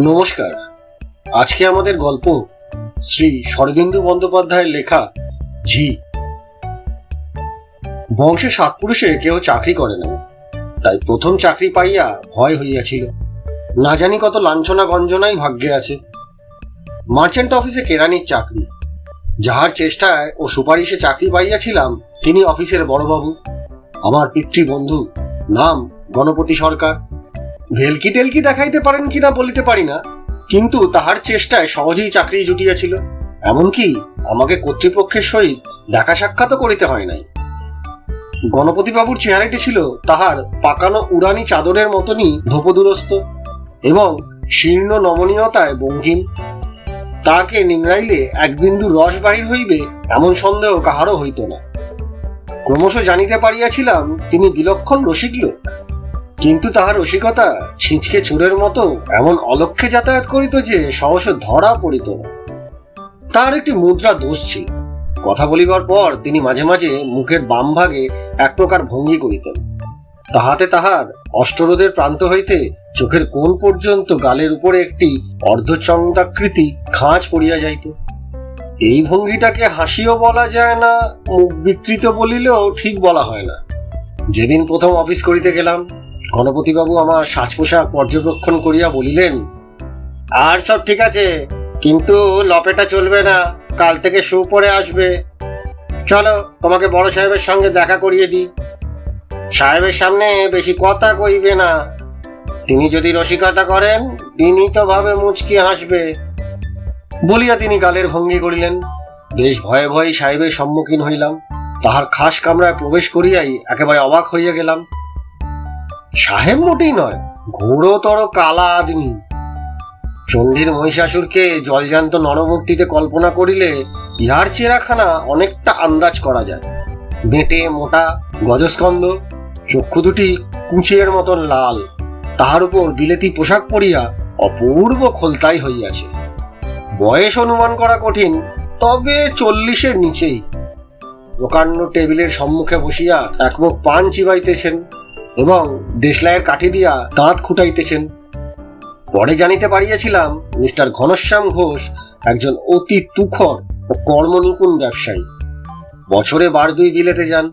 নমস্কার। আজকে আমাদের গল্প শ্রী শরদিন্দু বন্দ্যোপাধ্যায়ের লেখা ঝি। বংশে সাত পুরুষে কেউ চাকরি করে না তাই প্রথম চাকরি পাইয়া ভয় হইয়াছিল। না জানি কত লাঞ্ছনা গঞ্জনাই ভাগ্যে আছে। মার্চেন্ট অফিসে কেরানির চাকরি, যাহার চেষ্টায় ও সুপারিশে চাকরি পাইয়াছিলাম তিনি অফিসের বড়বাবু। আমার পিতৃবন্ধু, নাম গণপতি সরকার। ভেলকি টেলকি দেখাইতে পারেন কিনা বলিতে পারি না, কিন্তু তাহার চেষ্টায় সহজেই চাকরি জুটিয়াছিল। এমনকি আমাকে কর্তৃপক্ষের সহিত দেখা সাক্ষাৎও করিতে হয় নাই। গণপতিবাবুর চেহারাটি ছিল তাহার পাকানো উড়ানি চাদরের মতনই ধোপদুরস্ত এবং শীর্ণ নমনীয়তায় বঙ্কিম তাকে নিংড়াইলে এক বিন্দু রস বাহির হইবে এমন সন্দেহ কাহারও হইত না। ক্রমশ জানিতে পারিয়াছিলাম, তিনি বিলক্ষণ রসিক লোক কিন্তু তাহার রসিকতা ছিঁচকে চোরের মতো এমন অলক্ষ্যে যাতায়াত করিত যে সহস ধরা পড়িত না। তাহার একটি মুদ্রা দোষ ছিল। কথা বলিবার পর তিনি মাঝে মাঝে মুখের বাম ভাগে এক প্রকার ভঙ্গি করিতেন। তাহাতে তাহার অষ্টরোধের প্রান্ত হইতে চোখের কোণ পর্যন্ত গালের উপরে একটি অর্ধচন্দাকৃতি খাঁজ পড়িয়া যাইত। এই ভঙ্গিটাকে হাসিও বলা যায় না, মুখ বিকৃত বলিলেও ঠিক বলা হয় না। যেদিন প্রথম অফিস করিতে গেলাম গণপতিবাবু আমার সাজ পোশাক পর্যবেক্ষণ করিয়া বলিলেন, আর সব ঠিক আছে, কিন্তু লপেটা চলবে না, কাল থেকে শু পরে আসবে। চলো, তোমাকে বড় সাহেবের সঙ্গে দেখা করিয়ে দিই। সাহেবের সামনে বেশি কথা কইবে না। তিনি যদি রসিকতা করেন, তিনি তো ভাবে মুচকি হাসবে। বলিয়া তিনি গালের ভঙ্গি করিলেন। বেশ ভয়ে ভয়ে সাহেবের সম্মুখীন হইলাম। তাহার খাস কামরায় প্রবেশ করিয়াই একেবারে অবাক হইয়া গেলাম। সাহেব মোটেই নয়, ঘোরতর কালা আদমি। চণ্ডীর মহিষাসুরকে জলজান্ত নরমূর্তিতে কল্পনা করিলে ইহার চেরাখানা অনেকটা আন্দাজ করা যায়। বেঁটে, মোটা গজস্কন্দ চক্ষু দুটি কুঁচিয়ের মতন লাল। তাহার উপর বিলেতি পোশাক পরিয়া অপূর্ব খোলতাই হইয়াছে। বয়স অনুমান করা কঠিন, তবে চল্লিশের নিচেই। প্রকাণ্ড টেবিলের সম্মুখে বসিয়া একমুখ পান চিবাইতেছেন। এবং দেশলাইয়ের কাঠি দিয়া দাঁত খুঁটাইতেছেন। পরে জানিতে পারিয়াছিলাম, মিস্টার ঘনশ্যাম ঘোষ একজন অতি তুখর ও কর্মনিপুণ ব্যবসায়ী। বছরে বার দুই বিলেতে যান,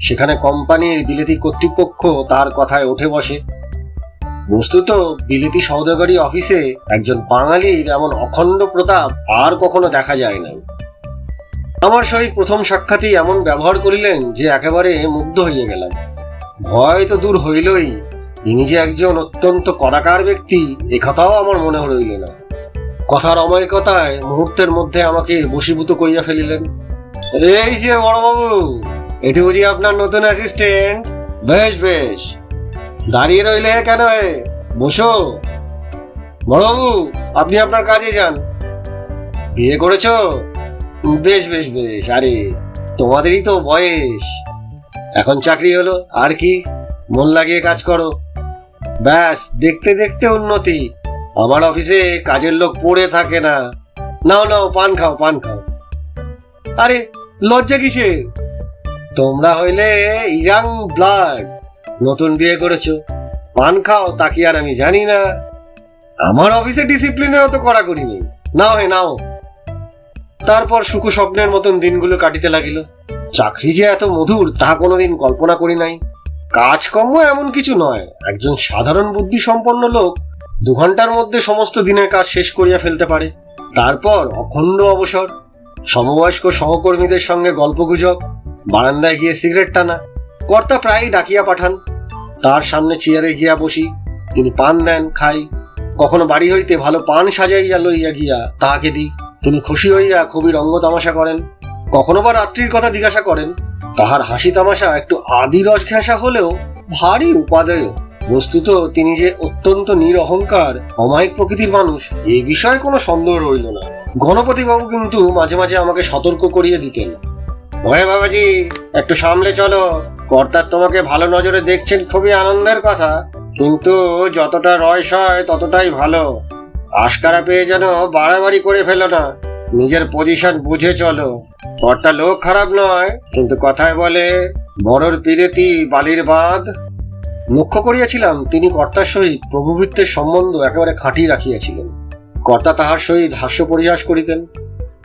সেখানে কোম্পানির বিলেতি কর্তৃপক্ষ তার কথায় ওঠে বসে। বস্তুত বিলেতি সৌদাগরী অফিসে একজন বাঙালির এমন অখণ্ড প্রতাপ আর কখনো দেখা যায় নাই। আমার সহিত প্রথম সাক্ষাতেই এমন ব্যবহার করিলেন যে একেবারে মুগ্ধ হইয়া গেলাম। ভয় তো দূর হইলই। ইনি যে একজন অত্যন্ত কদাকার ব্যক্তি একথাও আমার মনে রইল না। কথার অমায়িকতায় মুহূর্তের মধ্যে আমাকে বশীভূত করিয়া ফেলিলেন। এই যে বড়বাবু, এটি বুঝি আপনার নতুন অ্যাসিস্ট্যান্ট বেশ বেশ। দাঁড়িয়ে রইলে কেন এ? বসো। বড়বাবু, আপনি আপনার কাজে যান। বিয়ে করেছ? বেশ বেশ বেশ। আরে, তোমাদেরই তো বয়স। এখন চাকরি হলো, আর কি? মন লাগিয়ে কাজ করো। ব্যাস, দেখতে দেখতে উন্নতি। আমার অফিসে কাজের লোক পড়ে থাকে না। নাও নাও, পান খাও পান খাও। আরে, লজ্জা কিসের? তোমরা হইলে ইরাং ব্লাড। নতুন বিয়ে করেছ। পান খাও, তা কি আর আমি জানি না। আমার অফিসে ডিসিপ্লিনের অত কড়াকড়ি নেই। নাও হে, নাও। তারপর সুখ স্বপ্নের মতন দিনগুলো কাটিতে লাগিল। চাকরি যে এত মধুর তাহা কোনোদিন কল্পনা করি নাই। কাজকর্ম এমন কিছু নয়, একজন সাধারণ বুদ্ধি সম্পন্ন লোক দু ঘণ্টার মধ্যে সমস্ত দিনের কাজ শেষ করিয়া ফেলতে পারে। তারপর অখণ্ড অবসর, সমবয়স্ক সহকর্মীদের সঙ্গে গল্পগুজব, বারান্দায় গিয়ে সিগারেট টানা, কর্তা প্রায়ই ডাকিয়া পাঠান। তার সামনে চেয়ারে গিয়া বসি, তিনি পান দেন, খাই। কখনো বাড়ি হইতে ভালো পান সাজাইয়া লইয়া গিয়া তাহাকে দিই। তিনি খুশি হইয়া খুবই রঙ্গ তামাশা করেন। কখনো বা রাত্রির কথা জিজ্ঞাসা করেন, তাহার হাসি তামাশা একটু আদি রস ঘেঁষা হলেও ভারী উপাদেয়। বস্তুত তিনি যে অত্যন্ত নিরহংকার, অমায়িক প্রকৃতির মানুষ, এ বিষয়ে কোনো সন্দেহ রইল না। গণপতি বাবু কিন্তু মাঝে মাঝে আমাকে সতর্ক করিয়ে দিতেন। ভয়ে বাবাজি, একটু সামলে চলো। কর্তার তোমাকে ভালো নজরে দেখছেন খুবই আনন্দের কথা। কিন্তু যতটা রয়স হয় ততটাই ভালো। আশকারা পেয়ে যেন বাড়াবাড়ি করে ফেলো না। নিজের পজিশন বুঝে চলো। কর্তা লোক খারাপ নয়, কিন্তু কথায় বলে, বড়র পিরেতি বালির বাঁধ। লক্ষ্য করিয়াছিলাম, তিনি কর্তার সহিত প্রভুভৃত্তের সম্বন্ধ একেবারে খাঁটি রাখিয়াছিলেন। কর্তা তাহার সহিত হাস্য পরিহাস করিতেন,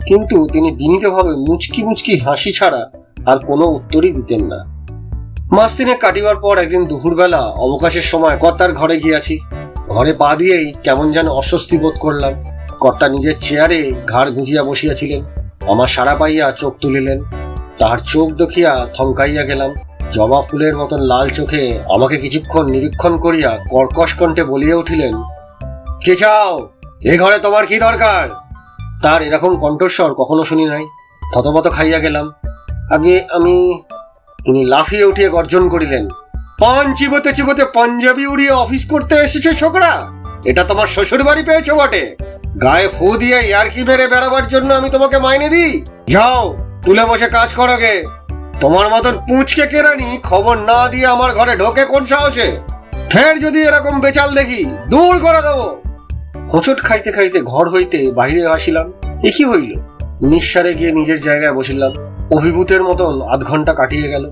কিন্তু তিনি বিনীতভাবে মুচকি মুচকি হাসি ছাড়া আর কোনো উত্তরই দিতেন না। মাস তিনেক কাটিবার পর একদিন দুপুরবেলা অবকাশের সময় কর্তার ঘরে গিয়াছি। ঘরে পা দিয়েই কেমন যেন অস্বস্তি বোধ করলাম। কর্তা নিজের চেয়ারে ঘাড় গুঁজিয়া বসিয়াছিলেন। আমার সাড়া পাইয়া চোখ তুলিলেন। তাহার চোখ দেখিয়া থমকাইয়া গেলাম। জবা ফুলের মতন লাল চোখে আমাকে কিছুক্ষণ নিরীক্ষণ করিয়া কর্কশ কণ্ঠে বলিয়া উঠিলেন, কে চাও? এ ঘরে তোমার কি দরকার? তার এরকম কণ্ঠস্বর কখনো শুনি নাই। থতমত খাইয়া গেলাম। আগে আমি তিনি লাফিয়ে উঠিয়ে গর্জন করিলেন, পান চিবোতে চিবোতে পাঞ্জাবি উড়িয়ে অফিস করতে এসেছে ছোকরা! এটা তোমার শ্বশুর বাড়ি পেয়েছ বটে! গায়ে ফু দিয়ে ইয়ারকি মেরে বেড়াবার জন্য আমি তোমাকে মাইনে দিই। যাও, তুলে বসে কাজ করো গে। তোমার মতন পুঁচকে কেরানি খবর না দিয়ে আমার ঘরে ঢোকে কোন সাহসে? ফের যদি এরকম বেচাল দেখি, দূর করে দেবো। হোঁচট খাইতে খাইতে ঘর হইতে বাহিরে আসিলাম। এ কি হইল? নিঃসারে গিয়ে নিজের জায়গায় বসিলাম। অভিভূতের মতন আধ ঘণ্টা কাটিয়ে গেল।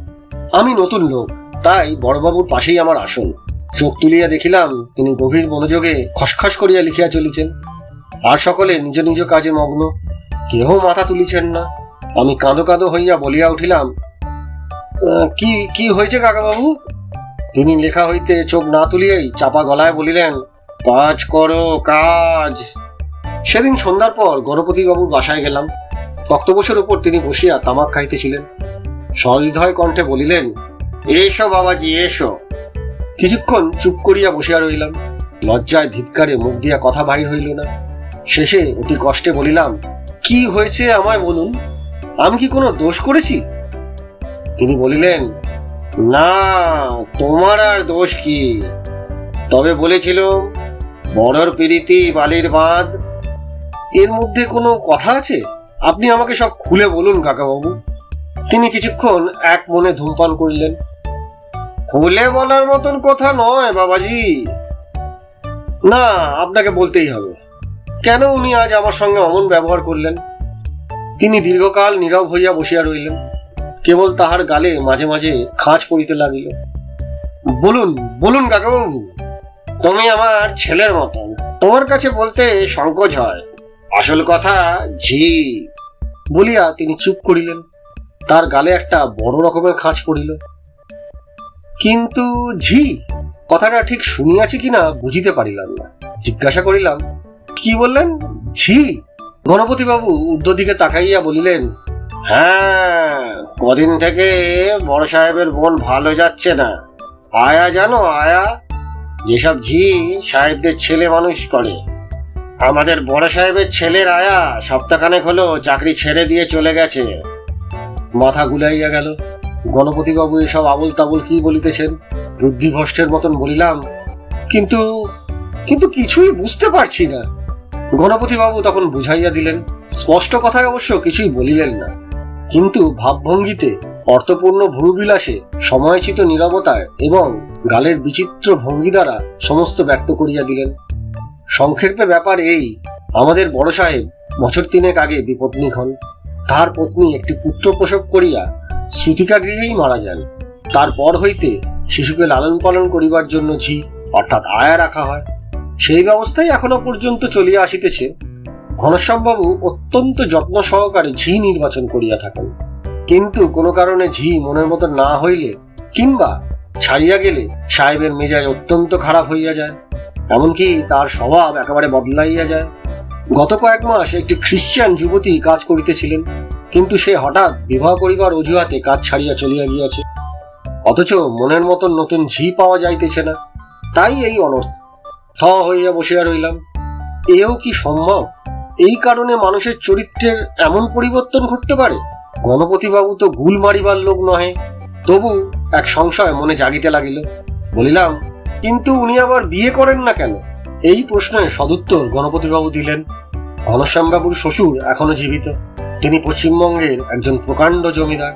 আমি নতুন লোক, তাই বড়বাবুর পাশেই আমার আসন চোখ তুলিয়া দেখিলাম তিনি গভীর মনোযোগে খসখস করিয়া লিখিয়া চলিছেন। আর সকলে নিজ নিজ কাজে মগ্ন। কেহ মাথা তুলিছেন না। আমি কাঁদো কাঁদো হইয়া বলিয়া উঠিলাম "আহ, কি কি হয়েছে কাকাবাবু? তিনি লেখা হইতে চোখ না তুলিয়াই চাপা গলায় বলিলেন কাজ করো কাজ। সেদিন সন্ধ্যার পর গণপতিবাবুর বাসায় গেলাম। তক্তবসের উপর তিনি বসিয়া তামাক খাইতেছিলেন। সহৃদয় কণ্ঠে বলিলেন এসো বাবাজি এসো। কিছুক্ষণ চুপ করিয়া বসিয়া রইলাম লজ্জায় ধিৎকারে মুখ দিয়া কথা বাহির হইল না। শেষে অতি কষ্টে বলিলাম, কি হয়েছে আমায় বলুন? আমি কি কোনো দোষ করেছি? তিনি বলিলেন, না, তোমার আর দোষ কি? তবে বলেছিল, বড়র পিরিতি বালির বাঁধ, এর মধ্যে কোনো কথা আছে? আপনি আমাকে সব খুলে বলুন, কাকাবাবু। তিনি কিছুক্ষণ এক মনে ধূমপান করলেন, খুলে বলার মতন কথা নয়, বাবাজি। না, আপনাকে বলতেই হবে। কেন উনি আজ আমার সঙ্গে অমন ব্যবহার করলেন? তিনি দীর্ঘকাল নীরব হইয়া বসিয়া রইলেন। কেবল তাহার গালে মাঝে মাঝে খাঁচ পড়িতে লাগিল। বলুন বলুন কাকাবাবু, তুমি আমার ছেলের মতন। তোমার কাছে বলতে সংকোচ হয়। আসল কথা, ঝি। বলিয়া তিনি চুপ করিলেন। তার গালে একটা বড় রকমের খাঁচ পড়িল। কিন্তু ঝি, কথাটা ঠিক শুনিয়াছি কিনা বুঝিতে পারিলাম না। জিজ্ঞাসা করিলাম কি বললেন? ঝি গণপতিবাবু ঊর্ধ্ব দিকে তাকাইয়া বলিলেন হ্যাঁ কদিন থেকে বড় সাহেবের বোন ভালো যাচ্ছে না। আয়া জানো, আয়া, যেসব ঝি সাহেবদের ছেলে মানুষ করে। আমাদের বড় সাহেবের ছেলের আয়া সপ্তাহখানেক হলো চাকরি ছেড়ে দিয়ে চলে গেছে। মাথা গুলাইয়া গেল। গণপতিবাবু এসব আবল তাবল কি বলিতেছেন? বুদ্ধিভ্রষ্টের মতন বলিলাম, কিন্তু কিন্তু কিছুই বুঝতে পারছি না। গণপতিবাবু তখন বুঝাইয়া দিলেন, স্পষ্ট কথায় অবশ্য কিছুই বলিলেন না। কিন্তু ভাবভঙ্গিতে অর্থপূর্ণ ভ্রুবিলাসে সময়চিত নীরবতায় এবং গালের বিচিত্র ভঙ্গি দ্বারা সমস্ত ব্যক্ত করিয়া দিলেন। সংক্ষেপে ব্যাপার এই, আমাদের বড় সাহেব বছর তিনেক আগে বিপত্নী হন। তার পত্নী একটি পুত্র প্রসব করিয়া শ্রুতিকা গৃহেই মারা যান। তারপর হইতে শিশুকে লালন পালন করিবার জন্য ঝি, অর্থাৎ আয়া রাখা হয়। সেই ব্যবস্থাই এখনও পর্যন্ত চলিয়া আসিতেছে। ঘনশ্যামবাবু অত্যন্ত যত্ন সহকারে ঝি নির্বাচন করিয়া থাকেন। কিন্তু কোনো কারণে ঝি মনের মতো না হইলে কিংবা ছাড়িয়া গেলে সাহেবের মেজাজ অত্যন্ত খারাপ হইয়া যায়। এমনকি তার স্বভাব একেবারে বদলাইয়া যায়। গত কয়েক মাস একটি খ্রিশ্চান যুবতী কাজ করিতেছিলেন, কিন্তু সে হঠাৎ বিবাহ করিবার অজুহাতে কাজ ছাড়িয়া চলিয়া গিয়াছে। অথচ মনের মতন নতুন ঝি পাওয়া যাইতেছে না। তাই এই অনর্থ থ হইয়া বসিয়া রইলাম। এও কি সম্ভব? এই কারণে মানুষের চরিত্রের এমন পরিবর্তন ঘটতে পারে? গণপতিবাবু তো গুল মারিবার লোক নহে। তবু এক সংশয় মনে জাগিতে লাগিল। বলিলাম, কিন্তু উনি আবার বিয়ে করেন না কেন? এই প্রশ্নের সদুত্তর গণপতিবাবু দিলেন, ঘনশ্যামবাবুর শ্বশুর এখনও জীবিত। তিনি পশ্চিমবঙ্গের একজন প্রকাণ্ড জমিদার।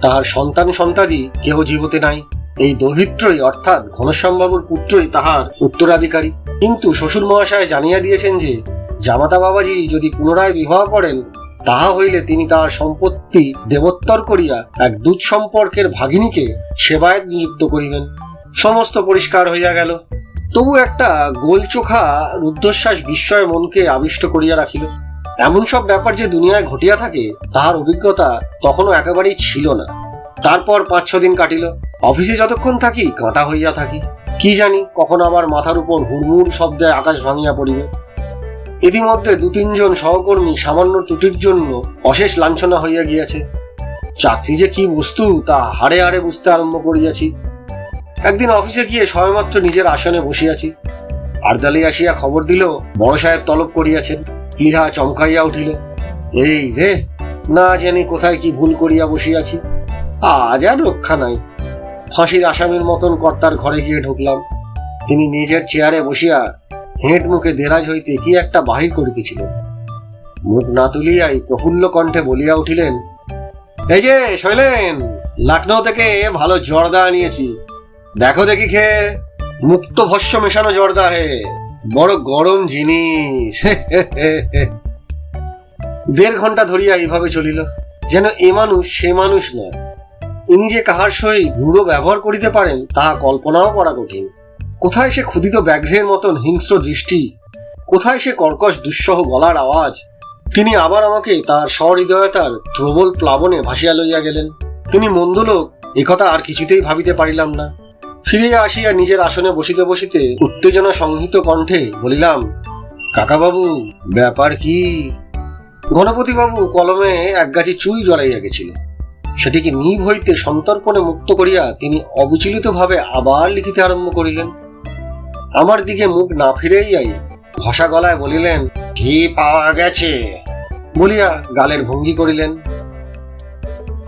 তাহার সন্তান সন্তাদি কেহ জীবতে নাই। এই দৌহিত্রই অর্থাৎ ঘনশ্যামবাবুর পুত্রই তাহার উত্তরাধিকারী। কিন্তু শ্বশুর মহাশয় জানিয়া দিয়েছেন যে, জামাতা বাবাজি যদি পুনরায় বিবাহ করেন, তাহা হইলে তিনি তাহার সম্পত্তি দেবোত্তর করিয়া এক দূত সম্পর্কের ভাগিনীকে সেবায়ত নিযুক্ত করিবেন। সমস্ত পরিষ্কার হইয়া গেল। তবু একটা গোলচোখা রুদ্ধশ্বাস বিস্ময় মনকে আবিষ্ট করিয়া রাখিল। এমন সব ব্যাপার যে দুনিয়ায় ঘটিয়া থাকে, তাহার অভিজ্ঞতা তখনও একেবারেই ছিল না। তারপর পাঁচ ছ দিন কাটিল। অফিসে যতক্ষণ থাকি, কাঁটা হইয়া থাকি। কি জানি, কখন আবার মাথার উপর হুড়মুড় শব্দে আকাশ ভাঙিয়া পড়িবে। ইতিমধ্যে দু তিনজন সহকর্মী সামান্য ত্রুটির জন্য অশেষ লাঞ্ছনা হইয়া গিয়াছে। চাকরি যে কি বস্তু, তা হাড়ে হাড়ে বুঝতে আরম্ভ করিয়াছি। একদিন অফিসে গিয়ে সবেমাত্র নিজের আসনে বসিয়াছি। আরদালি আসিয়া খবর দিল, বড় সাহেব তলব করিয়াছেন। ইহা চমকাইয়া উঠিল, এই রে, না জানি কোথায় কি ভুল করিয়া বসিয়াছি? আজ আর রক্ষা নাই। ফাঁসির আসামির মতন কর্তার ঘরে গিয়ে ঢুকলাম। তিনি নিজের চেয়ারে বসিয়া হেঁট মুখে দেরাজ হইতে কি একটা বাহির করিতেছিলেন। মুখ না তুলিয়াই প্রফুল্ল কণ্ঠে বলিয়া উঠিলেন, এই যে শৈলেন লখনৌ থেকে ভালো জর্দা আনিয়েছি। দেখো দেখি খেয়ে মুক্ত ভস্য মেশানো জর্দা হে, বড় গরম জিনিস। দেড় ঘণ্টা ধরিয়া এইভাবে চলিল, যেন এ মানুষ সে মানুষ নয়। ইনি যে কাহার সহিত দৃঢ় ব্যবহার করিতে পারেন, তাহা কল্পনাও করা কঠিন। কোথায় সে ক্ষুদিত ব্যাঘ্রের মতন হিংস্র দৃষ্টি, কোথায় সে কর্কশ দুঃসহ গলার আওয়াজ, তিনি আবার আমাকে তার সহৃদয়তার প্রবল প্লাবনে ভাসিয়া লইয়া গেলেন। তিনি মন্দ লোক একথা আর কিছুতেই ভাবিতে পারিলাম না। ফিরিয়া আসিয়া নিজের আসনে বসিতে বসিতে উত্তেজনা সংহিত কণ্ঠে বলিলাম, কাকাবাবু, ব্যাপার কি? গণপতিবাবু কলমে একগাছি চুল জড়াইয়া গেছিল। সেটিকে নিভ হইতে সন্তর্পণে মুক্ত করিয়া তিনি অবিচলিতভাবে আবার লিখিতে আরম্ভ করিলেন। আমার দিকে মুখ না ফিরেইয়াই ঘষা গলায় বলিলেন কি পাওয়া গেছে। বলিয়া গালের ভঙ্গি করিলেন।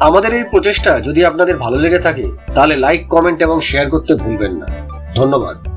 আমাদের এই প্রচেষ্টা যদি আপনাদের ভালো লেগে থাকে, তাহলে লাইক কমেন্ট এবং শেয়ার করতে ভুলবেন না। ধন্যবাদ।